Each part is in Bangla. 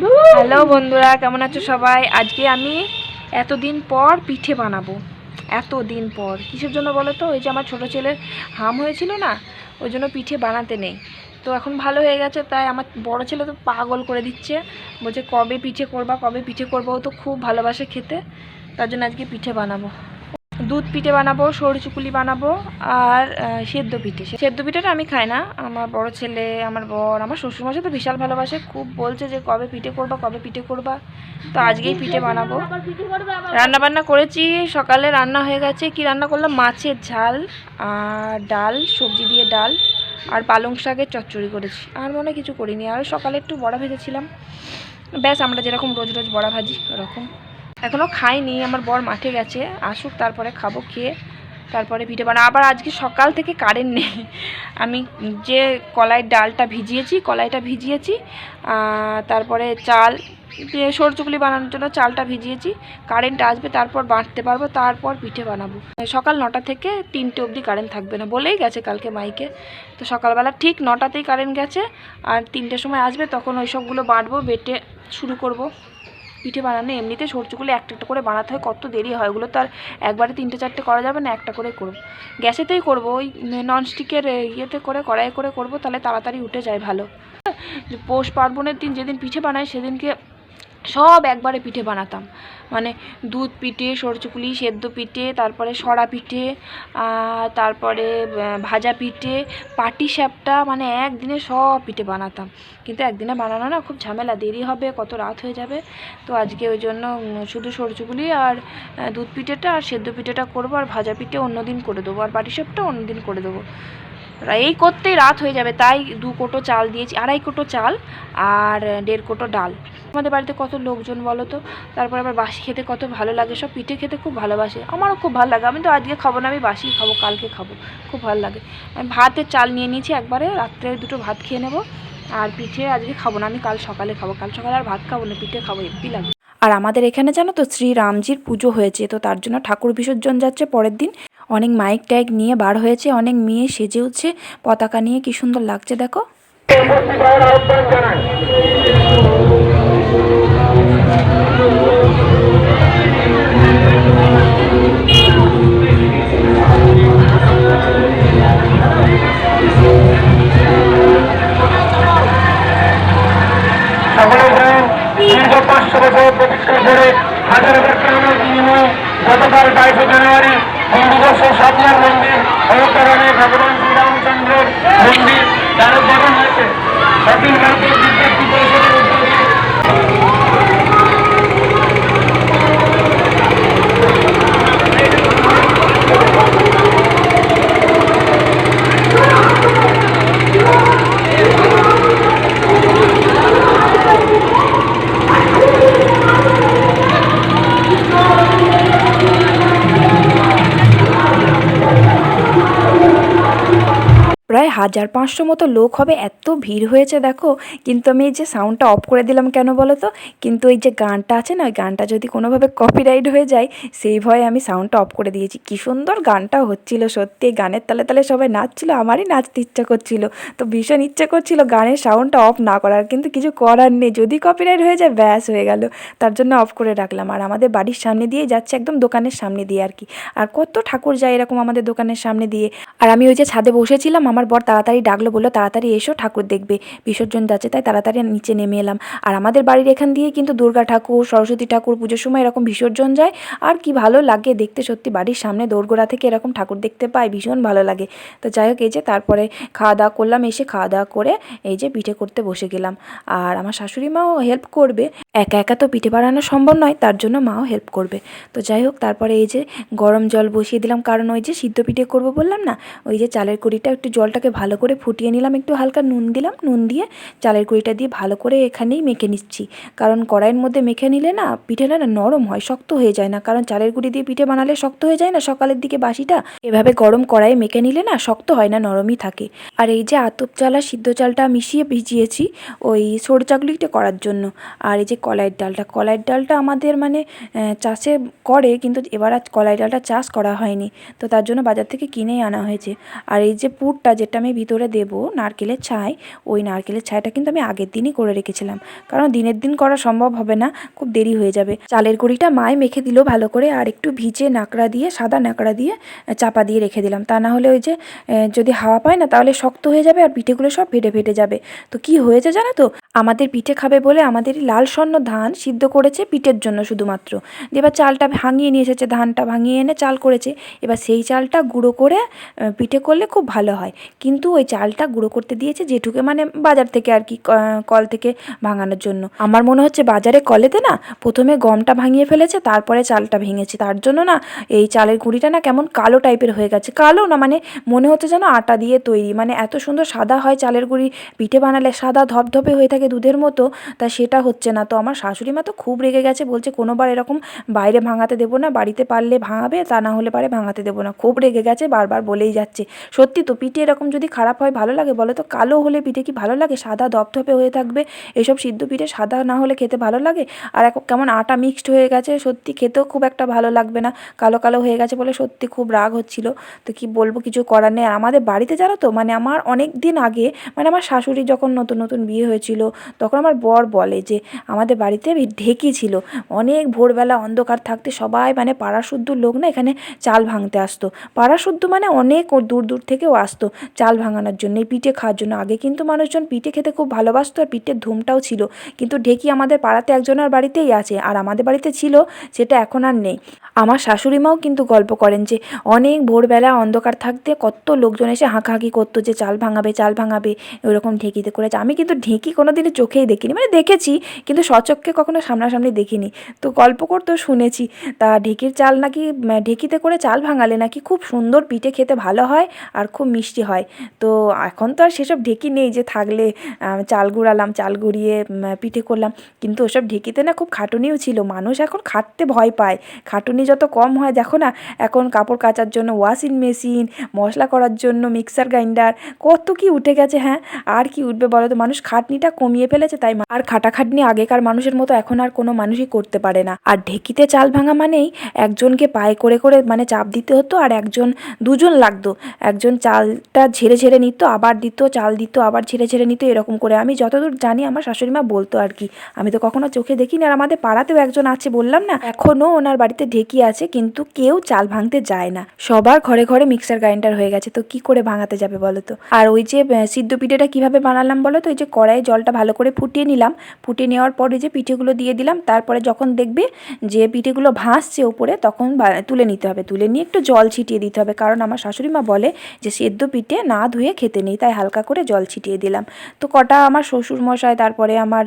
হ্যালো বন্ধুরা, কেমন আছো সবাই? আজকে আমি এতদিন পর পিঠে বানাবো। এতদিন পর। কিসের জন্য বলো তো? ওই যে আমার ছোটো ছেলের হাম হয়েছিল না, ওই জন্য পিঠে বানাতে নেই। তো এখন ভালো হয়ে গেছে, তাই আমার বড় ছেলে তো পাগল করে দিচ্ছে। বলছে, কবে পিঠে করবা? কবে পিঠে করব? ও তো খুব ভালোবাসে খেতে। তার জন্য আজকে পিঠে বানাবো। দুধ পিঠে বানাবো, সরু চুকুলি বানাবো আর সেদ্ধ পিঠে। সেদ্ধ পিঠেটা আমি খাই না। আমার বড় ছেলে, আমার বর, আমার শ্বশুরমশাই তো বিশাল ভালোবাসে। খুব বলছে যে, কবে পিঠে করবা, কবে পিঠে করবা? তো আজকেই পিঠে বানাবো। রান্না বান্না করেছি, সকালে রান্না হয়ে গেছে। কি রান্না করলাম? মাছের ঝাল আর ডাল, সবজি দিয়ে ডাল আর পালং শাকের চচ্চড়ি করেছি। আর মনে কিছু করিনি। আর সকালে একটু বড়া ভেজেছিলাম। ব্যাস, আমরা যেরকম রোজ রোজ বড়া ভাজি, ওরকম। এখনও খাইনি, আমার বর মাঠে গেছে, আসুক, তারপরে খাব, খেয়ে তারপরে পিঠে বানা আবার আজকে সকাল থেকে কারেন্ট নেই। আমি যে কলাইয়ের ডালটা ভিজিয়েছি, কলাইটা ভিজিয়েছি তারপরে চাল সরচুকলি বানানোর জন্য চালটা ভিজিয়েছি কারেন্ট আসবে, তারপর বাঁটতে পারব, তারপর পিঠে বানাবো। সকাল নটা থেকে তিনটে অবধি কারেন্ট থাকবে না, বলেই গেছে কালকে মাইকে। তো সকালবেলা ঠিক নটাতেই কারেন্ট গেছে, আর তিনটের সময় আসবে, তখন ওই সবগুলো বাঁটবো, বেটে শুরু করব। পিঠে বানানো, এমনিতে সরচুগুলো একটা একটা করে বানাতে হয়, কত দেরি হয়? ওগুলো তো আর একবারে তিনটে চারটে করা যাবে না, একটা করে করব। গ্যাসেতেই করব, ওই ননস্টিকের ইয়েতে করে কড়াই করে করব, তাহলে তাড়াতাড়ি উঠে যায় ভালো। পৌষ পার্বণের দিন যেদিন পিঠে বানায় সেদিনকে সব একবারে পিঠে বানাতাম। মানে দুধ পিঠে সরচুকুলি সেদ্ধ পিঠে, তারপরে সরা পিঠে তারপরে ভাজা পিঠে, পাটি স্যাপটা মানে একদিনে সব পিঠে বানাতাম। কিন্তু একদিনে বানানো না, খুব ঝামেলা, দেরি হবে, কত রাত হয়ে যাবে। তো আজকে ওই জন্য শুধু সরচুগুলি আর দুধ পিঠেটা আর সেদ্ধ পিঠেটা করব, আর ভাজা পিঠে অন্যদিন করে দেবো, আর পাটি সাপটা অন্যদিন করে দেবো। এই করতেই রাত হয়ে যাবে, তাই দু কোটো চাল দিয়েছি, আড়াই কোটো চাল আর দেড় কোটো ডাল। আমাদের বাড়িতে কত লোকজন বলো তো? তারপর আবার বাসি খেতে কত ভালো লাগে, সব পিঠে খেতে খুব ভালোবাসে। আমারও খুব ভালো লাগে, আমি তো আজকে খাব না, আমি বাসি খাব, কালকে খাব, খুব ভালো লাগে। আমি ভাতের চাল নিয়ে নিয়েছি একবারে, রাত্রে দুটো ভাত খেয়ে নেব, আর পিঠে আজকে খাব না, আমি কাল সকালে খাব, কাল সকালে আর ভাত খাব না, পিঠে খাব এমপি লাগে। আর আমাদের এখানে জানো তো শ্রী রামজির পুজো হয়েছে, তো তার জন্য ঠাকুর বিসর্জন যাচ্ছে পরের দিন। অনেক মাইক টাইক নিয়ে বার হয়েছে, অনেক মেয়ে সেজে উঠছে। পতাকা নিয়ে কি সুন্দর লাগছে দেখো। দীর্ঘ পাঁচশো বছর প্রতীক্ষা করে হাজার হাজার প্রাণের বিনিময়ে গতকাল বাইশে জানুয়ারি হিন্দুবর্ষের স্বপ্নের মন্দির অবতরণে ভগবান শ্রীরামচন্দ্রের মন্দির তার উদ্বোধন হয়েছে অখিল ভারতীয় বিদ্যার্থী হাজার পাঁচশো মতো লোক হবে এত ভিড় হয়েছে, দেখো। কিন্তু আমি এই যে সাউন্ডটা অফ করে দিলাম কেন বলো তো কিন্তু এই যে গানটা আছে না, ওই গানটা যদি কোনোভাবে কপিরাইট হয়ে যায়, সেই ভয়ে আমি সাউন্ডটা অফ করে দিয়েছি। কী সুন্দর গানটা হচ্ছিল, সত্যি। গানের তালে তালে সবাই নাচছিল, আমারই নাচতে ইচ্ছা করছিল। তো ভীষণ ইচ্ছে করছিল গানের সাউন্ডটা অফ না করার, কিন্তু কিছু করার নেই। যদি কপিরাইট হয়ে যায়, ব্যাস হয়ে গেল। তার জন্য অফ করে রাখলাম। আর আমাদের বাড়ির সামনে দিয়ে যাচ্ছে, একদম দোকানের সামনে দিয়ে আর কি। আর কত ঠাকুর যায় এরকম আমাদের দোকানের সামনে দিয়ে। আর আমি ওই যে ছাদে বসেছিলাম, আমার বর তাড়াতাড়ি ডাকলো, বলল, তাড়াতাড়ি এসো, ঠাকুর দেখবে, বিসর্জন যাচ্ছে, তাই তাড়াতাড়ি নিচে নেমে এলাম। আর আমাদের বাড়ির এখান দিয়ে কিন্তু দুর্গা ঠাকুর, সরস্বতী ঠাকুর পুজোর সময় এরকম বিসর্জন যায়। আর কি ভালো লাগে দেখতে সত্যি, বাড়ির সামনে দোরগোড়া থেকে এরকম ঠাকুর দেখতে পাই, ভীষণ ভালো লাগে। তো যাই হোক, এই যে তারপরে খাওয়া দাওয়া করলাম, এসে খাওয়া দাওয়া করে এই যে পিঠে করতে বসে গেলাম। আর আমার শাশুড়ি মাও হেল্প করবে। একা একা তো পিঠে বানানো সম্ভব নয়, তার জন্য মাও হেল্প করবে। তো যাই হোক, তারপরে এই যে গরম জল বসিয়ে দিলাম, কারণ ওই যে সিদ্ধ পিঠে করব বললাম না, ওই যে চালের কুড়িটা একটু জলটাকে ভালো করে ফুটিয়ে নিলাম, একটু হালকা নুন দিলাম, নুন দিয়ে চালের কুড়িটা দিয়ে ভালো করে এখানেই মেখে নিচ্ছি। কারণ কড়াইয়ের মধ্যে মেখে নিলে না পিঠেটা না নরম হয়, শক্ত হয়ে যায় না। কারণ চালের গুঁড়ি দিয়ে পিঠে বানালে শক্ত হয়ে যায় না, সকালের দিকে বাসিটা এভাবে গরম কড়াইয়ে মেখে নিলে না, শক্ত হয় না, নরমই থাকে। আর এই যে আতপ চাল আর সিদ্ধ চালটা মিশিয়ে ভিজিয়েছি ওই সরু চাকলিটা করার জন্য। আর এই যে কলাইয়ের ডালটা। কলাইয়ের ডালটা আমাদের মানে চাষে করে কিন্তু এবার আর কলাই ডালটা চাষ করা হয়নি। তো তার জন্য বাজার থেকে কিনেই আনা হয়েছে। আর এই যে পুরটা যেটা আমি ভিতরে দেবো, নারকেলের ছাই, ওই নারকেলের ছাইটা কিন্তু আমি আগের দিনই করে রেখেছিলাম। কারণ দিনের দিন করা সম্ভব হবে না, খুব দেরি হয়ে যাবে। চালের গুঁড়িটা মায় মেখে দিল ভালো করে, আর একটু ভিজে নাকড়া দিয়ে, সাদা নাকড়া দিয়ে চাপা দিয়ে রেখে দিলাম। তা না হলে ওই যে যদি হাওয়া পায় না, তাহলে শক্ত হয়ে যাবে আর পিঠেগুলো সব ফেটে ফেটে যাবে। তো কি হয়েছে জানো তো? আমাদের পিঠে খাবে বলে আমাদের লাল স্বর্ণ ধান সিদ্ধ করেছে পিঠের জন্য শুধুমাত্র। এবার চালটা ভাঙিয়ে নিয়ে এসেছে, ধানটা ভাঙিয়ে এনে চাল করেছে। এবার সেই চালটা গুঁড়ো করে পিঠে করলে খুব ভালো হয়। কিন্তু ওই চালটা গুঁড়ো করতে দিয়েছে যেটুকে মানে বাজার থেকে আর কি কল থেকে ভাঙানোর জন্য। আমার মনে হচ্ছে বাজারে কলেতে না প্রথমে গমটা ভাঙিয়ে ফেলেছে, তারপরে চালটা ভেঙেছে। তার জন্য না এই চালের গুঁড়িটা না কেমন কালো টাইপের হয়ে গেছে। কালো না মানে মনে হচ্ছে যেন আটা দিয়ে তৈরি। মানে এত সুন্দর সাদা হয় চালের গুঁড়ি, পিঠে বানালে সাদা ধপধপে হয়ে থাকে দুধের মতো, তা সেটা হচ্ছে না। তো আমার শাশুড়ি মা তো খুব রেগে গেছে, বলছে কোনোবার এরকম বাইরে ভাঙাতে দেবো না, বাড়িতে পারলে ভাঙাবে, তা না হলে পারে ভাঙাতে দেবো না। খুব রেগে গেছে, বারবার বলেই যাচ্ছে। সত্যি তো পিঠে এরকম যদি খারাপ হয়, ভালো লাগে বলো তো? কালো হলে পিঠে কি ভালো লাগে? সাদা ধপধপে হয়ে থাকবে? এসব সিদ্ধ পিঠে সাদা না হলে খেতে ভালো লাগে? আর এখন কেমন আটা মিক্সড হয়ে গেছে, সত্যি খেতেও খুব একটা ভালো লাগবে না। কালো কালো হয়ে গেছে বলে সত্যি খুব রাগ হচ্ছিল। তো কি বলব, কিছু করার নেই। আর আমাদের বাড়িতে জানো তো মানে আমার অনেক দিন আগে মানে আমার শাশুড়ি যখন নতুন নতুন বিয়ে হয়েছিল, তখন আমার বর বলে যে, আমাদের বাড়িতে ওই ঢেকি ছিল। অনেক ভোরবেলা অন্ধকার থাকতে সবাই মানে পাড়াশুদ্ধ লোক না এখানে চাল ভাঙতে আসতো। পাড়াশুদ্ধ মানে অনেক দূর দূর থেকেও আসতো চাল ভাঙানোর জন্য, এই পিঠে খাওয়ার জন্য। আগে কিন্তু মানুষজন পিঠে খেতে খুব ভালোবাসতো আর পিঠের ধুমটাও ছিল। কিন্তু ঢেকি আমাদের পাড়াতে একজনের বাড়িতেই আছে আর আমাদের বাড়িতে ছিল, সেটা এখন আর নেই। আমার শাশুড়ি মাও কিন্তু গল্প করেন যে, অনেক ভোরবেলা অন্ধকার থাকতে কত লোকজন এসে হাঁকাহাঁকি করতো যে, চাল ভাঙাবে চাল ভাঙাবে ওইরকম ঢেকিতে করেছে আমি কিন্তু ঢেকি কোনো দিনও চোখেই দেখিনি। মানে দেখেছি, কিন্তু সচক্ষে কখনো সামনাসামনি দেখিনি। তো গল্প করতেও শুনেছি, তা ঢেকির চাল নাকি ঢেকিতে করে চাল ভাঙালে নাকি খুব সুন্দর পিঠে খেতে ভালো হয় আর খুব মিষ্টি হয়। তো এখন তো আর সেসব ঢেকি নেই যে থাকলে চাল গুঁড়ালাম, চাল গুঁড়িয়ে পিঠে করলাম। কিন্তু ওসব ঢেকিতে না খুব খাটুনিও ছিল, মানুষ এখন খাটতে ভয় পায়। খাটুনি যত কম হয়, দেখো না, এখন কাপড় কাচার জন্য ওয়াশিং মেশিন, মশলা করার জন্য মিক্সার গ্রাইন্ডার, কত কি উঠে গেছে হ্যাঁ? আর কি উঠবে বলো তো? মানুষ খাটনিটা কমিয়ে ফেলেছে, তাই আর খাটাখাটনি আগেকার মানুষের মতো এখন আর কোনো মানুষই করতে পারে না। আর ঢেকিতে চাল ভাঙা মানেই একজনকে পায়ে করে করে মানে চাপ দিতে হতো আর একজন, দুজন লাগতো। একজন চালটা ঝেড়ে ঝেড়ে নিত, আবার দিত, চাল দিত, আবার ঝেড়ে ঝেড়ে নিত, এরকম করে। আমি যতদূর জানি আমার শাশুড়ি মা বলতো আর কি। আমি তো কখনো চোখে দেখিনি আর আমাদের পাড়াতেও একজন আছে বললাম না এখনও ওনার বাড়িতে ঢেকি আছে কিন্তু কেউ চাল ভাঙতে যায় না। সবার ঘরে ঘরে মিক্সার গ্রাইন্ডার হয়ে গেছে, তো কি করে ভাঙাতে যাবে বলো তো? আর ওই যে সিদ্ধ পিঠেটা কীভাবে বানালাম বলো তো? ওই যে কড়াইয়ে জলটা ভালো করে ফুটিয়ে নিলাম। ফুটিয়ে নেওয়ার পরে যে পিঠেগুলো দিয়ে দিলাম, তারপরে যখন দেখবে যে পিঠেগুলো ভাসছে ওপরে তখন তুলে নিতে হবে। তুলে নিয়ে একটু জল ছিটিয়ে দিতে হবে, কারণ আমার শাশুড়ি মা বলে যে সেদ্ধ পিঠে না ধুয়ে খেতে নেই, তাই হালকা করে জল ছিটিয়ে দিলাম। তো কটা আমার শ্বশুর মশাই তারপরে আমার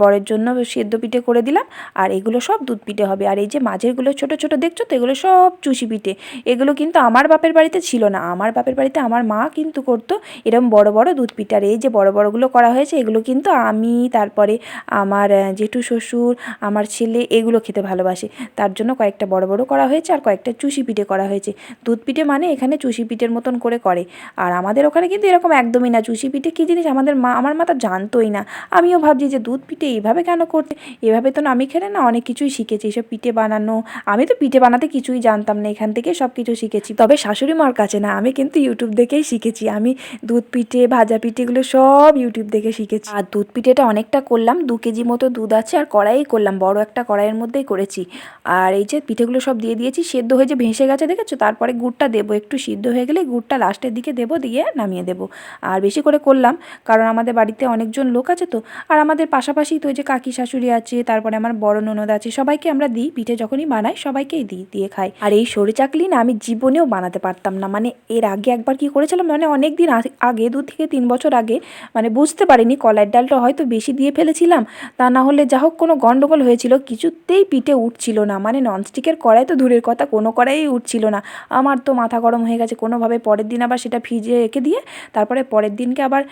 বরের জন্য সেদ্ধ পিঠে করে দিলাম, আর এগুলো সব দুধ পিঠে হবে। আর এই যে মাঝেরগুলো ছোট ছোট, দেখছ তো? এগুলো সব চুষি পিঠে। এগুলো কিন্তু আমার বাপের বাড়িতে ছিল না। আমার বাপের বাড়িতে আমার মা কিন্তু করতো এরকম বড় বড় দুধ পিঠে। আর এই যে বড় বড়গুলো করা হয়েছে, এগুলো কিন্তু আমি, তারপরে আমার জেঠু শ্বশুর, আমার ছেলে এগুলো খেতে ভালোবাসে। তার জন্য কয়েকটা বড় বড় করা হয়েছে আর কয়েকটা চুষি পিঠে করা হয়েছে। দুধ পিঠে মানে এখানে চুষি পিঠের মতন করে করে। আর আমাদের ওখানে কিন্তু এরকম একদমই না। চুষি পিঠে কী জিনিস? আমাদের মা, আমার মা জানতোই না। আমিও ভাবছি যে দুধ পিঠে এইভাবে কেন করতে? এভাবে তো না, আমি খেলে না অনেক কিছুই শিখেছি। এসব পিঠে বানানো, আমি তো পিঠে বানাতে কিছুই জানতাম না। এখান থেকে সব কিছু শিখেছি। তবে শাশুড়ি মার কাছে না, আমি কিন্তু ইউটিউব দেখেই শিখেছি। আমি দুধ পিঠে, ভাজা পিঠেগুলো সব ইউটিউব দেখে শিখেছি। আর দুধ পিঠেটা অনেকটা করলাম। দু কেজি মতো দুধ আছে আর কড়াই করলাম, বড় একটা কড়াইয়ের মধ্যেই করেছি। আর এই যে পিঠেগুলো সব দিয়ে দিয়েছি, সেদ্ধ হয়ে যে ভেসে গেছে দেখেছ? তারপরে গুড়টা দেবো, একটু সিদ্ধ হয়ে গেলে গুড়টা লাস্টের দিকে দেবো, দিয়ে নামিয়ে দেবো। আর বেশি করে করলাম, কারণ আমাদের বাড়িতে অনেকজন লোক আছে তো, আর আমাদের পাশাপাশি তো যে কাকি শাশুড়ি আছে, তারপরে আমার বড় ননদ আছে, সবাইকে আমরা দিই, পিঠে যখনই বানাই সবাইকেই দিই, দিয়ে খাই। আর এই সরি চাকলি না আমি জীবনেও বানাতে পারতাম না মানে এর আগে একবার কি করেছিলাম মানে অনেক দিন আগে- আগে দু থেকে তিন বছর আগে মানে বুঝতে পারিনি কলার ডালটা হয়তো বেশি দিয়ে ফেলেছিলাম, তা না হলে যা হোক কোনো গন্ডগোল হয়েছিল, কিছুতেই পিঠে উঠছিল না। মানে ননস্টিকের কড়াই তো দূরের কথা, কোনো কড়াই উঠছিল না। আমার তো মাথা গরম হয়ে গেছে, কোনোভাবে পরের দিন আবার সেটা ফ্রিজে রেখে দিয়ে, তারপরে পরের দিনকে আবার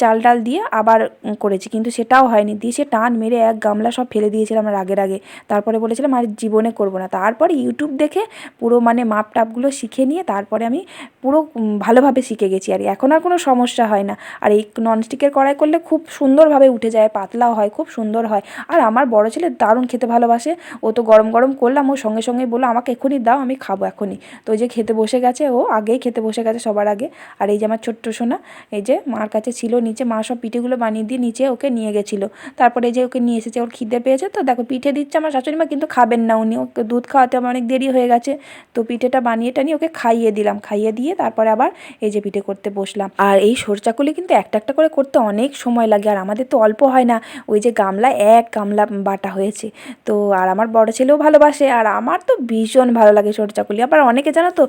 চাল ডাল দিয়ে আবার করেছি। কিন্তু সেটাও হয়নি। দিয়ে সে টান মেরে এক গামলা সব ফেলে দিয়েছিলাম আগের আগে তারপরে বলেছিলাম, আর জীবনে করব না। তারপরে ইউটিউব দেখে পুরো মানে মাপ টাপগুলো শিখে নিয়ে তারপরে আমি পুরো ভালোভাবে শিখে গেছি। আর এখন আর কোনো সমস্যা হয় না। আর এই ননস্টিকের কড়াই করলে খুব সুন্দরভাবে উঠে যায়, পাতলাও হয়, খুব সুন্দর হয়। হয়। আর আমার বড় ছেলে দারুণ খেতে ভালোবাসে। ও তো গরম গরম করলাম, ও সঙ্গে সঙ্গে বলল, আমাকে এখনই দাও, আমি খাব এখনই তো ওই যে খেতে বসে গেছে, ও আগেই খেতে বসে গেছে সবার আগে। আর এই যে আমার ছোট্ট সোনা, এই যে মার কাছে ছিল নিচে, মা সব পিঠেগুলো বানিয়ে দিয়ে নিচে ওকে নিয়ে গেছিল। তারপরে এই যে ওকে নিয়ে এসেছে, ওর খিদে পেয়েছে তো দেখো পিঠে দিচ্ছে আমার শাশুড়ি মা, কিন্তু খাবেন না উনি। ওকে দুধ খাওয়াতে আমার অনেক দেরি হয়ে গেছে। তো পিঠেটা বানিয়ে টানিয়ে ওকে খাইয়ে দিলাম, খাইয়ে দিয়ে তারপরে আবার এই যে পিঠে করতে বসলাম। আর এই সরচাকুলি কিন্তু একটা একটা করে করতে অনেক সময় লাগে, আর আমাদের তো অল্প হয় না। ওই যে গামলা এক গামলা বাটা হয়েছে। তো আর আমার বড় ছেলেও ভালোবাসে আর আমার তো ভীষণ ভালো লাগে সরচাকুলি। আবার অনেকে জানো তো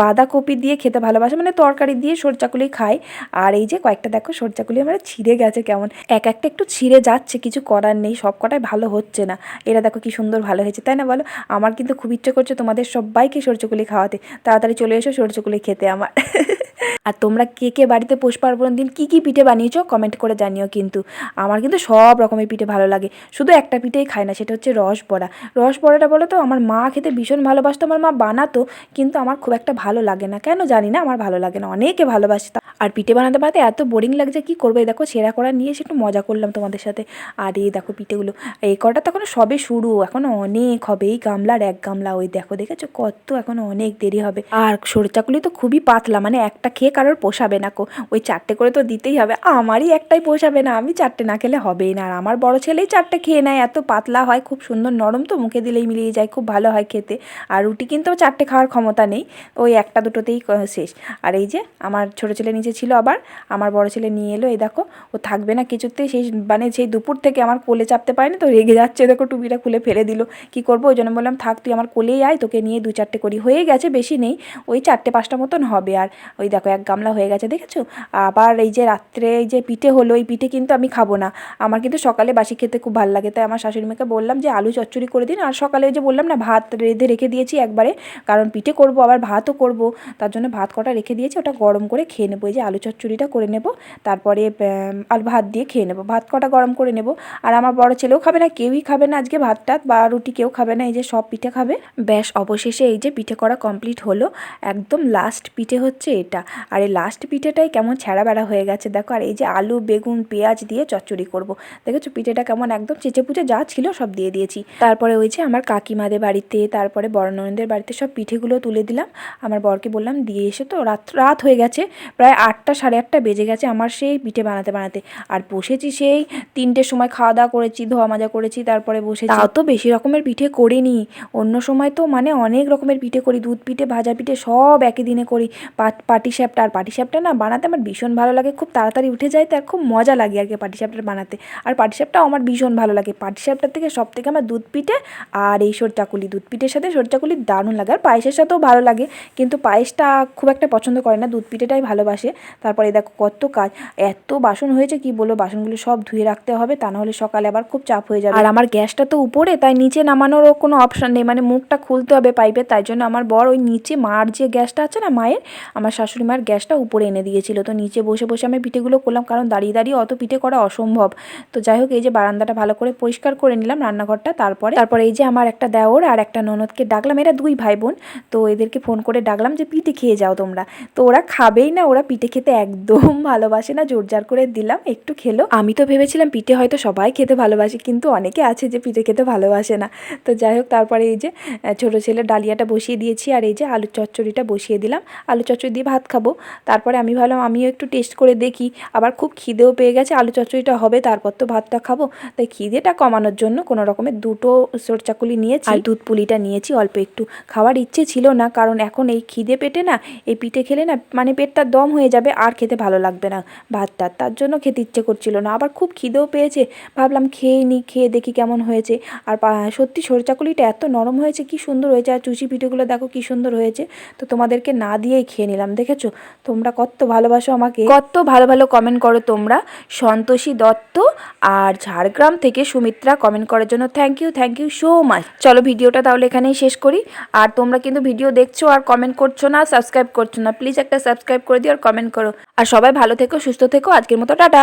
বাঁধাকপি দিয়ে খেতে ভালোবাসে মানে তরকারি দিয়ে সরচাকুলি খায়। আর এই যে কয়েকটা দেখো, সরচাকুলি আমার ছিঁড়ে গেছে কেমন। এক একটা একটু ছিঁড়ে যাচ্ছে, কিছু করার নেই, সব কটাই ভালো হচ্ছে না। এরা দেখো কি সুন্দর ভালো হয়েছে, তাই না বলো? আমার কিন্তু খুব ইচ্ছে করছে তোমাদের সবাইকে সরচকুলি খাওয়াতে। তাড়াতাড়ি চলে এসো সরচকুলি খেতে আমার। আর তোমরা কে কে বাড়িতে পৌষ পার্বণ দিন কী কী পিঠে বানিয়েছো, কমেন্ট করে জানিও কিন্তু। আমার কিন্তু সব রকমের পিঠে ভালো লাগে। শুধু একটা পিঠেই খাই না, সেটা হচ্ছে রস বড়া। রস বড়াটা বলো তো আমার মা খেতে ভীষণ ভালোবাসতো, আমার মা বানাতো, কিন্তু আমার খুব একটা ভালো লাগে না। কেন জানি না, আমার ভালো লাগে না, অনেকে ভালোবাসে আর পিঠে বানাতে বানাতে এত বোরিং লাগছে, কি করবে? এই দেখো, ছেঁড়া করা নিয়ে এসে একটু মজা করলাম তোমাদের সাথে। আর এই দেখো পিঠেগুলো, এই কটা তখন সবে শুরু, এখন অনেক হবে। এই গামলার এক গামলা, ওই দেখো, দেখেছ? কত এখন অনেক দেরি হবে। আর সরচাকুলি তো খুবই পাতলা মানে একটা খেয়ে কারোর পোষাবে না কো। ওই চারটে করে তো দিতেই হবে, আমারই একটাই পোষাবে না, আমি চারটে না খেলে হবেই না। আর আমার বড় ছেলেই চারটে খেয়ে নেয়, এত পাতলা হয়, খুব সুন্দর নরম তো, মুখে দিলেই মিলিয়ে যায়, খুব ভালো হয় খেতে। আর রুটি কিন্তু চারটে খাওয়ার ক্ষমতা নেই, ওই একটা দুটোতেই শেষ। আর এই যে আমার ছোটো ছেলে নিচে ছিল আবার, আমার বড় ছেলে নিয়ে এলো, এই দেখো, ও থাকবে না কিছুতেই, সেই মানে সেই দুপুর থেকে আমার কোলে চাপতে পারেনি, তো রেগে যাচ্ছে, দেখো টুপিটা খুলে ফেলে দিল। কি করব, ওই জন্য বললাম, থাক, তুই আমার কোলেই আয়, তোকে নিয়ে দু চারটে করি। হয়ে গেছে, বেশি নেই, ওই চারটে পাঁচটা মতন হবে। আর ওই দেখো, এক গামলা হয়ে গেছে, দেখেছ? আবার এই যে রাত্রে, এই যে পিঠে হলো, এই পিঠে কিন্তু আমি খাব না। আমার কিন্তু সকালে বাসি খেতে খুব ভালো লাগে। তাই আমার শাশুড়ি মাকে বললাম যে, আলু চচ্চড়ি করে দিন। আর সকালে যে বললাম না, ভাত রেঁধে রেখে দিয়েছি একবারে, কারণ পিঠে করব, আবার ভাতও করব, তার জন্য ভাত কটা রেখে দিয়েছি, ওটা গরম করে খেয়ে নেব। এই যে আলু চচ্চড়িটা করে নেব, তারপরে আলু ভাত দিয়ে খেয়ে নেব। ভাত কটা গরম করে নেব। আর আমার বড় ছেলেও খাবে না, কেউই খাবে না আজকে ভাত টাত, বা রুটি কেউ খাবে না, এই যে সব পিঠে খাবে। ব্যাস, অবশেষে এই যে পিঠে করা কমপ্লিট হলো। একদম লাস্ট পিঠে হচ্ছে এটা। আর এই লাস্ট পিঠেটাই কেমন ছেঁড়া বেড়া হয়ে গেছে, দেখো। আর এই যে আলু, বেগুন, পেঁয়াজ দিয়ে চচ্চড়ি করব। দেখেছ পিঠেটা কেমন একদম চেঁচে পুচে যা ছিল সব দিয়ে দিয়েছি। তারপরে ওই যে আমার কাকিমাদের বাড়িতে, তারপরে বড় ননদের বাড়িতে সব পিঠেগুলো তুলে দিলাম। আমার বরকে বললাম, দিয়ে এসে তো, রাত রাত হয়ে গেছে, প্রায় আটটা, সাড়ে আটটা বেজে গেছে আমার সেই পিঠে বানাতে বানাতে। আর বসেছি সেই তিনটের সময় খাওয়া দাওয়া করেছি, ধোয়া মাজা করেছি, তারপরে বসেছি তাও তো বেশি রকমের পিঠে করিনি। অন্য সময় তো মানে অনেক রকমের পিঠে করি, দুধ পিঠে, ভাজা পিঠে সব একই দিনে করি। পাট- পাটি সাপটা, আর পাটি সাপটা না বানাতে আমার ভীষণ ভালো লাগে, খুব তাড়াতাড়ি উঠে যায় তো আর খুব মজা লাগে আর কি পাটি সাপটা বানাতে। আর পাটি সাপটাও আমার ভীষণ ভালো লাগে। পাটি সাপটার থেকে সব থেকে আমার দুধ পিঠে আর এই সরচাকুলি। দুধ পিঠের সাথে সরচাকুলি দারুণ লাগে। আর পায়েসের সাথেও ভালো লাগে। কিন্তু পায়েসটা খুব একটা পছন্দ করে না। দুধ পিঠেটাই ভালোবাসে। তারপরে দেখো কত কাজ। এত বাসন হয়েছে, কি বলো বাসনগুলো সব ধুয়ে রাখতে হবে। তা নাহলে সকালে আবার খুব চাপ হয়ে যাবে। আর আমার গ্যাসটা তো উপরে, তাই নিচে নামানোরও কোনো অপশন নেই। মানে মুখটা খুলতে হবে পাইপে। তাই জন্য আমার বর ওই নিচে মার যে গ্যাসটা আছে না, মায়ের, আমার শাশুড়ি মায়ের গ্যাসটা উপরে এনে দিয়েছিল। তো নিচে বসে বসে আমি পিঠেগুলো করলাম। কারণ দাঁড়িয়ে দাঁড়িয়ে অত পিঠে করা অসম্ভব। তো যাই হোক, এই যে বারান্দাটা ভালো করে পরিষ্কার করে নিলাম রান্নাঘরটা, তারপরে তারপরে এই যে আমার একটা দেওর আর একটা ননদকে ডাকলাম, এরা দুই ভাই বোন তো এদেরকে ফোন করে ডাকলাম যে, পিঠে খেয়ে যাও তোমরা। তো ওরা খাবেই না, ওরা পিঠে খেতে একদম ভালোবাসে না, জোর জার করে দিলাম, একটু খেলো। আমি তো ভেবেছিলাম পিঠে হয়তো সবাই খেতে ভালোবাসে, কিন্তু অনেকে আছে যে, পিঠে খেতে ভালোবাসে না। তো যাই হোক, তারপরে এই যে ছোটো ছেলে ডালিয়াটা বসিয়ে দিয়েছি আর এই যে আলু চচ্চড়িটা বসিয়ে দিলাম। আলু চচ্চড়ি দিয়ে ভাত খাব। তারপরে আমি ভাবলাম, আমিও একটু টেস্ট করে দেখি। আবার খুব খিদেও পেয়ে গেছে, আলু চচ্চড়িটা হবে, তারপর তো ভাতটা খাব। তাই খিদেটা কমানোর জন্য কোনো রকমের দুটো সরচাকুলি নিয়েছি। আর দুধ পুলিটা নিয়েছি অল্প একটু। খাওয়ার ইচ্ছে ছিল না কারণ এখন এই খিদে পেটে না এই পিঠে খেলে না মানে পেটটা দম হয়ে যাবে আর খেতে ভালো লাগবে না ভাতটা। তার জন্য খেতে ইচ্ছে করছিল না আবার খুব খিদেও পেয়েছে। ভাবলাম খেয়ে নিই খেয়ে দেখি কেমন হয়েছে। আর সত্যি সরচাকুলিটা এত নরম হয়েছে কি সুন্দর হয়েছে আর চুচি পিঠেগুলো দেখো কি সুন্দর হয়েছে। তো তোমাদেরকে না দিয়েই খেয়ে নিলাম দেখেছ? তোমরা কত ভালোবাসো আমাকে। কত ভালো ভালো কমেন্ট করো তোমরা। সন্তোষী দত্ত আর ঝাড়গ্রাম থেকে সুমিত্রা কমেন্ট করার জন্য thank you thank you so much চলো ভিডিওটা তাহলে এখানেই শেষ করি। আর তোমরা কিন্তু ভিডিও দেখছ আর কমেন্ট করছ না সাবস্ক্রাইব করছ না প্লিজ একটা সাবস্ক্রাইব করে দিও আর কমেন্ট করো। আর সবাই ভালো থেকো, সুস্থ থেকো, আজকের মতো টাটা।